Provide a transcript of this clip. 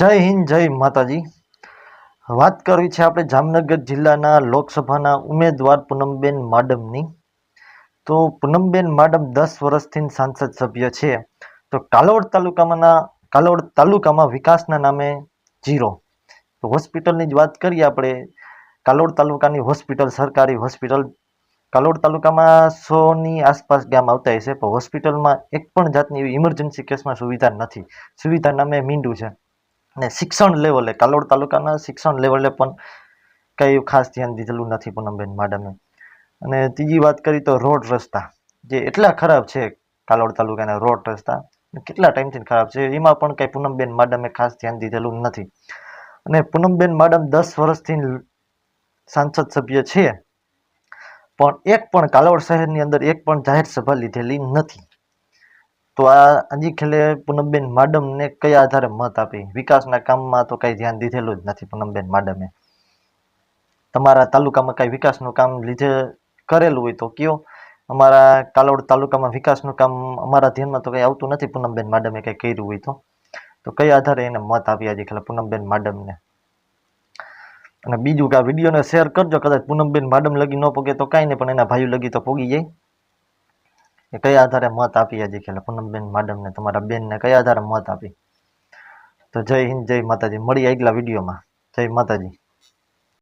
જય હિન્દ, જય માતાજી. વાત કરવી છે આપણે જામનગર જિલ્લાના લોકસભાના ઉમેદવાર પૂનમબેન માડમની. તો પૂનમબેન માડમ દસ વર્ષથી સાંસદ સભ્ય છે. તો કાલોડ તાલુકામાંના, કાલોડ તાલુકામાં વિકાસના નામે જીરો. તો હોસ્પિટલની જ વાત કરીએ આપણે. કાલોડ તાલુકાની હોસ્પિટલ, સરકારી હોસ્પિટલ. કાલોડ તાલુકામાં સોની આસપાસ ગામ આવતા હશે પણ હોસ્પિટલમાં એક પણ જાતની એવી ઇમરજન્સી કેસમાં સુવિધા નથી. સુવિધા નામે મીંડું છે. અને શિક્ષણ લેવલે કાલોડ તાલુકાના શિક્ષણ લેવલે પણ કંઈ ખાસ ધ્યાન દીધેલું નથી પૂનમબેન માડમે અને ત્રીજી વાત કરી તો રોડ રસ્તા, જે એટલા ખરાબ છે કાલોડ તાલુકાના રોડ રસ્તા કેટલા ટાઈમથી ખરાબ છે, એમાં પણ કંઈ પૂનમબેન માડમે ખાસ ધ્યાન દીધેલું નથી. અને પૂનમબેન માડમ દસ વર્ષથી સાંસદ સભ્ય છે, પણ એક પણ કાલોડ શહેરની અંદર એક પણ જાહેર સભા લીધેલી નથી. તો આ હજી ખેલે પૂનમબેન માડમને કયા આધારે મત આપી? વિકાસના કામમાં તો કંઈ ધ્યાન દીધેલું જ નથી પૂનમબેન માડમે. તમારા તાલુકામાં કાંઈ વિકાસનું કામ લીધે કરેલું હોય તો કયો. અમારા કાલોડ તાલુકામાં વિકાસનું કામ અમારા ધ્યાનમાં તો કંઈ આવતું નથી પૂનમબેન માડમે કંઈ કર્યું હોય તો. તો કયા આધારે એને મત આપી આજે ખેલે પૂનમબેન માડમને? અને બીજું કે આ વિડીયોને શેર કરજો, કદાચ પૂનમબેન માડમ લગી ન પોગે તો કાંઈ નહીં, પણ એના ભાઈઓ લગી તો પોગી જાય. એ કયા આધારે મત આપી આજે ખેલે? પૂનમબેન માડમને, તમારા બેનને કયા આધારે મત આપી? તો જય હિન્દ, જય માતાજી. મળી આગલા વિડીયોમાં. જય માતાજી.